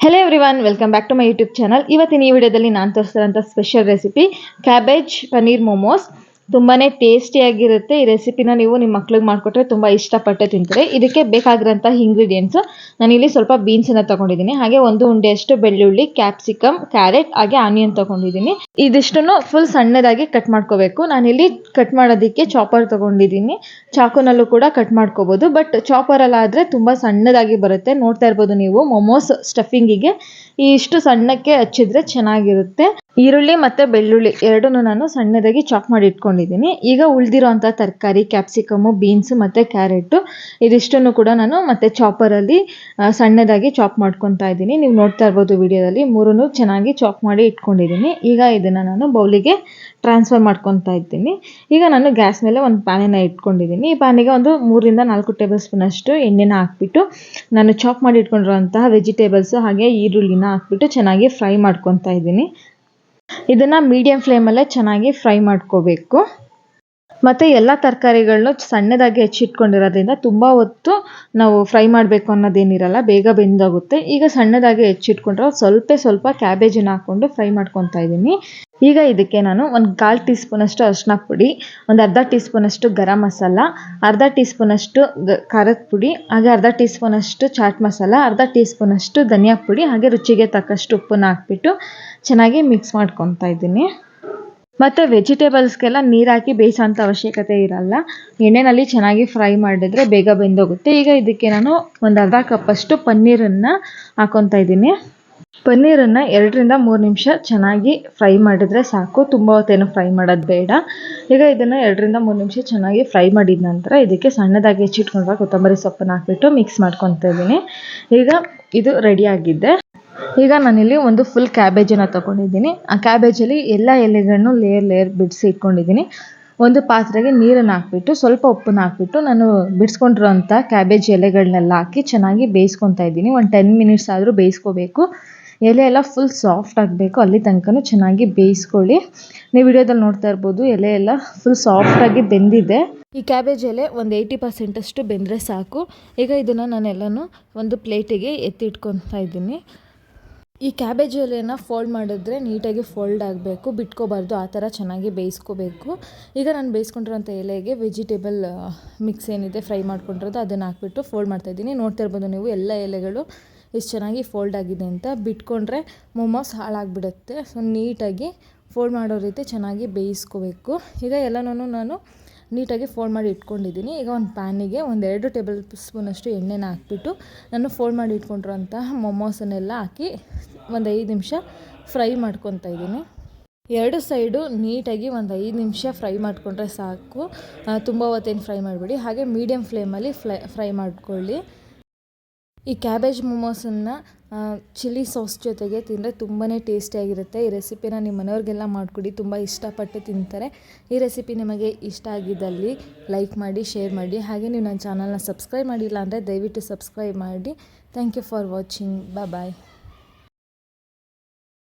Hello everyone welcome back to my YouTube channel ಇವತ್ತಿನ ಈ ವಿಡಿಯೋದಲ್ಲಿ ನಾನು ತೋರಿಸಿದಂಥ special recipe cabbage paneer momos ತುಂಬಾ ಟೇಸ್ಟಿಯಾಗಿರುತ್ತೆ ಈ ರೆಸಿಪಿನ ನೀವು ನಿಮ್ಮ ಮಕ್ಳಿಗೆ ಮಾಡಿಕೊಟ್ರೆ ತುಂಬ ಇಷ್ಟಪಟ್ಟೆ ತಿಂತಾರೆ. ಇದಕ್ಕೆ ಬೇಕಾಗಿರೋಂಥ ಇಂಗ್ರೀಡಿಯೆಂಟ್ಸು ನಾನಿಲ್ಲಿ ಸ್ವಲ್ಪ ಬೀನ್ಸನ್ನು ತೊಗೊಂಡಿದ್ದೀನಿ. ಹಾಗೆ ಒಂದು ಉಂಡೆಯಷ್ಟು ಬೆಳ್ಳುಳ್ಳಿ ಕ್ಯಾಪ್ಸಿಕಮ್ ಕ್ಯಾರೆಟ್ ಹಾಗೆ ಆನಿಯನ್ ತೊಗೊಂಡಿದ್ದೀನಿ. ಇದಿಷ್ಟನ್ನು ಫುಲ್ ಸಣ್ಣದಾಗಿ ಕಟ್ ಮಾಡ್ಕೋಬೇಕು. ನಾನಿಲ್ಲಿ ಕಟ್ ಮಾಡೋದಕ್ಕೆ ಚಾಪರ್ ತೊಗೊಂಡಿದ್ದೀನಿ. ಚಾಕುನಲ್ಲೂ ಕೂಡ ಕಟ್ ಮಾಡ್ಕೋಬೋದು. ಬಟ್ ಚಾಪರಲ್ಲಾದರೆ ತುಂಬ ಸಣ್ಣದಾಗಿ ಬರುತ್ತೆ. ನೋಡ್ತಾ ಇರ್ಬೋದು ನೀವು. ಮೊಮೋಸ್ ಸ್ಟಫಿಂಗಿಗೆ ಇಷ್ಟು ಸಣ್ಣಕ್ಕೆ ಹಚ್ಚಿದ್ರೆ ಚೆನ್ನಾಗಿರುತ್ತೆ. ಈರುಳ್ಳಿ ಮತ್ತು ಬೆಳ್ಳುಳ್ಳಿ ಎರಡನ್ನೂ ನಾನು ಸಣ್ಣದಾಗಿ ಚಾಪ್ ಮಾಡಿ ಇಟ್ಕೊಂಡಿದ್ದೀನಿ. ಈಗ ಉಳಿದಿರೋಂಥ ತರಕಾರಿ ಕ್ಯಾಪ್ಸಿಕಮು ಬೀನ್ಸು ಮತ್ತು ಕ್ಯಾರೆಟು ಇದಿಷ್ಟನ್ನು ಕೂಡ ನಾನು ಮತ್ತೆ ಚಾಪರಲ್ಲಿ ಸಣ್ಣದಾಗಿ ಚಾಪ್ ಮಾಡ್ಕೊತಾ ಇದ್ದೀನಿ. ನೀವು ನೋಡ್ತಾ ಇರ್ಬೋದು ವಿಡಿಯೋದಲ್ಲಿ. ಮೂರನ್ನು ಚೆನ್ನಾಗಿ ಚಾಪ್ ಮಾಡಿ ಇಟ್ಕೊಂಡಿದ್ದೀನಿ. ಈಗ ಇದನ್ನು ನಾನು ಬೌಲಿಗೆ ಟ್ರಾನ್ಸ್ಫರ್ ಮಾಡ್ಕೊತಾ ಇದ್ದೀನಿ. ಈಗ ನಾನು ಗ್ಯಾಸ್ ಮೇಲೆ ಒಂದು ಪ್ಯಾನನ್ನು ಇಟ್ಕೊಂಡಿದ್ದೀನಿ. ಈ ಪ್ಯಾನಿಗೆ ಒಂದು ಮೂರಿಂದ ನಾಲ್ಕು ಟೇಬಲ್ ಸ್ಪೂನಷ್ಟು ಎಣ್ಣೆನ ಹಾಕ್ಬಿಟ್ಟು ನಾನು ಚಾಪ್ ಮಾಡಿ ಇಟ್ಕೊಂಡಿರೋಂತಹ ವೆಜಿಟೇಬಲ್ಸು ಹಾಗೆ ಈರುಳ್ಳಿನ ಹಾಕ್ಬಿಟ್ಟು ಚೆನ್ನಾಗಿ ಫ್ರೈ ಮಾಡ್ಕೊತಾ ಇದ್ದೀನಿ. ಇದನ್ನು ಮೀಡಿಯಂ ಫ್ಲೇಮಲ್ಲೇ ಚೆನ್ನಾಗಿ ಫ್ರೈ ಮಾಡ್ಕೋಬೇಕು. ಮತ್ತು ಎಲ್ಲ ತರಕಾರಿಗಳನ್ನೂ ಸಣ್ಣದಾಗಿ ಹೆಚ್ಚಿಟ್ಕೊಂಡಿರೋದ್ರಿಂದ ತುಂಬ ಹೊತ್ತು ನಾವು ಫ್ರೈ ಮಾಡಬೇಕು ಅನ್ನೋದೇನಿರಲ್ಲ, ಬೇಗ ಬೆಂದೋಗುತ್ತೆ. ಈಗ ಸಣ್ಣದಾಗಿ ಹೆಚ್ಚಿಟ್ಕೊಂಡ್ರೆ, ಸ್ವಲ್ಪ ಸ್ವಲ್ಪ ಕ್ಯಾಬೇಜನ್ನು ಹಾಕ್ಕೊಂಡು ಫ್ರೈ ಮಾಡ್ಕೊತಾ ಇದ್ದೀನಿ ಈಗ ಇದಕ್ಕೆ ನಾನು ಒಂದು ಕಾಲು ಟೀ ಸ್ಪೂನಷ್ಟು ಅರಿಶಿನ ಪುಡಿ, ಒಂದು ಅರ್ಧ ಟೀ ಸ್ಪೂನಷ್ಟು ಗರಂ ಮಸಾಲ, ಅರ್ಧ ಟೀ ಸ್ಪೂನಷ್ಟು ಖಾರದ ಪುಡಿ, ಹಾಗೆ ಅರ್ಧ ಟೀ ಸ್ಪೂನಷ್ಟು ಚಾಟ್ ಮಸಾಲ, ಅರ್ಧ ಟೀ ಸ್ಪೂನಷ್ಟು ಧನಿಯಾ ಪುಡಿ, ಹಾಗೆ ರುಚಿಗೆ ತಕ್ಕಷ್ಟು ಉಪ್ಪನ್ನ ಹಾಕ್ಬಿಟ್ಟು ಚೆನ್ನಾಗಿ ಮಿಕ್ಸ್ ಮಾಡ್ಕೊತಾ ಇದ್ದೀನಿ. ಮತ್ತು ವೆಜಿಟೇಬಲ್ಸ್ಗೆಲ್ಲ ನೀರು ಹಾಕಿ ಬೇಯಿಸೋಂಥ ಅವಶ್ಯಕತೆ ಇರಲ್ಲ. ಎಣ್ಣೆಯಲ್ಲಿ ಚೆನ್ನಾಗಿ ಫ್ರೈ ಮಾಡಿದ್ರೆ ಬೇಗ ಬೆಂದೋಗುತ್ತೆ. ಈಗ ಇದಕ್ಕೆ ನಾನು ಒಂದು ಅರ್ಧ ಕಪ್ಪಷ್ಟು ಪನ್ನೀರನ್ನು ಹಾಕ್ಕೊತಾ ಇದ್ದೀನಿ. ಪನ್ನೀರನ್ನು ಎರಡರಿಂದ ಮೂರು ನಿಮಿಷ ಚೆನ್ನಾಗಿ ಫ್ರೈ ಮಾಡಿದರೆ ಸಾಕು. ತುಂಬ ಹೊತ್ತೇನು ಫ್ರೈ ಮಾಡೋದು ಬೇಡ. ಈಗ ಇದನ್ನು ಎರಡರಿಂದ ಮೂರು ನಿಮಿಷ ಚೆನ್ನಾಗಿ ಫ್ರೈ ಮಾಡಿದ ನಂತರ ಇದಕ್ಕೆ ಸಣ್ಣದಾಗಿ ಹೆಚ್ಚಿಟ್ಕೊಂಡ್ರೆ ಕೊತ್ತಂಬರಿ ಸೊಪ್ಪನ್ನು ಹಾಕಿಬಿಟ್ಟು ಮಿಕ್ಸ್ ಮಾಡ್ಕೊತಾ ಇದ್ದೀನಿ. ಈಗ ಇದು ರೆಡಿಯಾಗಿದ್ದೆ ಈಗ ನಾನಿಲ್ಲಿ ಒಂದು ಫುಲ್ ಕ್ಯಾಬೇಜನ್ನು ತೊಗೊಂಡಿದ್ದೀನಿ. ಆ ಕ್ಯಾಬೇಜಲ್ಲಿ ಎಲ್ಲ ಎಲೆಗಳನ್ನು ಲೇಯರ್ ಲೇಯರ್ ಬಿಡಿಸಿ ಇಟ್ಕೊಂಡಿದ್ದೀನಿ. ಒಂದು ಪಾತ್ರೆಗೆ ನೀರನ್ನು ಹಾಕ್ಬಿಟ್ಟು, ಸ್ವಲ್ಪ ಉಪ್ಪನ್ನು ಹಾಕ್ಬಿಟ್ಟು ನಾನು ಬಿಡಿಸ್ಕೊಂಡಿರೋಂಥ ಕ್ಯಾಬೇಜ್ ಎಲೆಗಳನ್ನೆಲ್ಲ ಹಾಕಿ ಚೆನ್ನಾಗಿ ಬೇಯಿಸ್ಕೊತಾ ಇದ್ದೀನಿ. ಒಂದು ಟೆನ್ ಮಿನಿಟ್ಸ್ ಆದರೂ ಬೇಯಿಸ್ಕೋಬೇಕು. ಎಲೆ ಎಲ್ಲ ಫುಲ್ ಸಾಫ್ಟ್ ಆಗಬೇಕು, ಅಲ್ಲಿ ತನಕನೂ ಚೆನ್ನಾಗಿ ಬೇಯಿಸ್ಕೊಳ್ಳಿ. ನೀವು ವಿಡಿಯೋದಲ್ಲಿ ನೋಡ್ತಾ ಇರ್ಬೋದು ಎಲೆ ಎಲ್ಲ ಫುಲ್ ಸಾಫ್ಟಾಗಿ ಬೆಂದಿದೆ. ಈ ಕ್ಯಾಬೇಜ್ ಎಲೆ ಒಂದು ಏಯ್ಟಿ ಪರ್ಸೆಂಟಷ್ಟು ಬೆಂದರೆ ಸಾಕು. ಈಗ ಇದನ್ನು ನಾನೆಲ್ಲನೂ ಒಂದು ಪ್ಲೇಟಿಗೆ ಎತ್ತಿಟ್ಕೊತಾ ಇದ್ದೀನಿ. ಈ ಕ್ಯಾಬೇಜ್ ಎಲೆನ ಫೋಲ್ಡ್ ಮಾಡಿದ್ರೆ ನೀಟಾಗಿ ಫೋಲ್ಡ್ ಆಗಬೇಕು, ಬಿಟ್ಕೋಬಾರ್ದು, ಆ ಥರ ಚೆನ್ನಾಗಿ ಬೇಯಿಸ್ಕೋಬೇಕು. ಈಗ ನಾನು ಬೇಯಿಸ್ಕೊಂಡಿರೋಂಥ ಎಲೆಗೆ ವೆಜಿಟೇಬಲ್ ಮಿಕ್ಸ್ ಏನಿದೆ ಫ್ರೈ ಮಾಡ್ಕೊಂಡಿರೋದು, ಅದನ್ನು ಹಾಕ್ಬಿಟ್ಟು ಫೋಲ್ಡ್ ಮಾಡ್ತಾಯಿದ್ದೀನಿ ನೋಡ್ತಾ ಇರ್ಬೋದು ನೀವು, ಎಲ್ಲ ಎಲೆಗಳು ಎಷ್ಟು ಚೆನ್ನಾಗಿ ಫೋಲ್ಡ್ ಆಗಿದೆ ಅಂತ ಬಿಟ್ಕೊಂಡ್ರೆ ಮೊಮೋಸ್ ಹಾಳಾಗಿಬಿಡುತ್ತೆ. ಸೊ ನೀಟಾಗಿ ಫೋಲ್ಡ್ ಮಾಡೋ ರೀತಿ ಚೆನ್ನಾಗಿ ಬೇಯಿಸ್ಕೋಬೇಕು. ಈಗ ಎಲ್ಲನೂ ನಾನು ನೀಟಾಗಿ ಫೋಲ್ಡ್ ಮಾಡಿ ಇಟ್ಕೊಂಡಿದ್ದೀನಿ. ಈಗ ಒಂದು ಪ್ಯಾನಿಗೆ ಒಂದೆರಡು ಟೇಬಲ್ ಸ್ಪೂನಷ್ಟು ಎಣ್ಣೆನ ಹಾಕ್ಬಿಟ್ಟು ನಾನು ಫೋಲ್ಡ್ ಮಾಡಿ ಇಟ್ಕೊಂಡಿರೋಂತಹ ಮೊಮೋಸನ್ನೆಲ್ಲ ಹಾಕಿ ಒಂದು ಐದು ನಿಮಿಷ ಫ್ರೈ ಮಾಡ್ಕೊತಾ ಇದ್ದೀನಿ. ಎರಡು ಸೈಡು ನೀಟಾಗಿ ಒಂದು ಐದು ನಿಮಿಷ ಫ್ರೈ ಮಾಡಿಕೊಂಡ್ರೆ ಸಾಕು. ತುಂಬ ಹೊತ್ತೇನು ಫ್ರೈ ಮಾಡಬೇಡಿ. ಹಾಗೆ ಮೀಡಿಯಮ್ ಫ್ಲೇಮಲ್ಲಿ ಫ್ಲೈ, ಫ್ರೈ ಮಾಡ್ಕೊಳ್ಳಿ. ಈ ಕ್ಯಾಬೇಜ್ ಮೊಮೋಸನ್ನು ಚಿಲ್ಲಿ ಸಾಸ್ ಜೊತೆಗೆ ತಿಂದರೆ ತುಂಬಾ ಟೇಸ್ಟಿಯಾಗಿರುತ್ತೆ. ಈ ರೆಸಿಪಿನ ನಿಮ್ಮ ಮನೆಯವ್ರಿಗೆಲ್ಲ ಮಾಡಿಕೊಡಿ, ತುಂಬ ಇಷ್ಟಪಟ್ಟು ತಿಂತಾರೆ. ಈ ರೆಸಿಪಿ ನಿಮಗೆ ಇಷ್ಟ ಆಗಿದ್ದಲ್ಲಿ ಲೈಕ್ ಮಾಡಿ, ಶೇರ್ ಮಾಡಿ, ಹಾಗೆ ನೀವು ನನ್ನ ಚಾನಲ್ನ ಸಬ್ಸ್ಕ್ರೈಬ್ ಮಾಡಿಲ್ಲ ಅಂದರೆ ದಯವಿಟ್ಟು ಸಬ್ಸ್ಕ್ರೈಬ್ ಮಾಡಿ. Thank you for watching. Bye.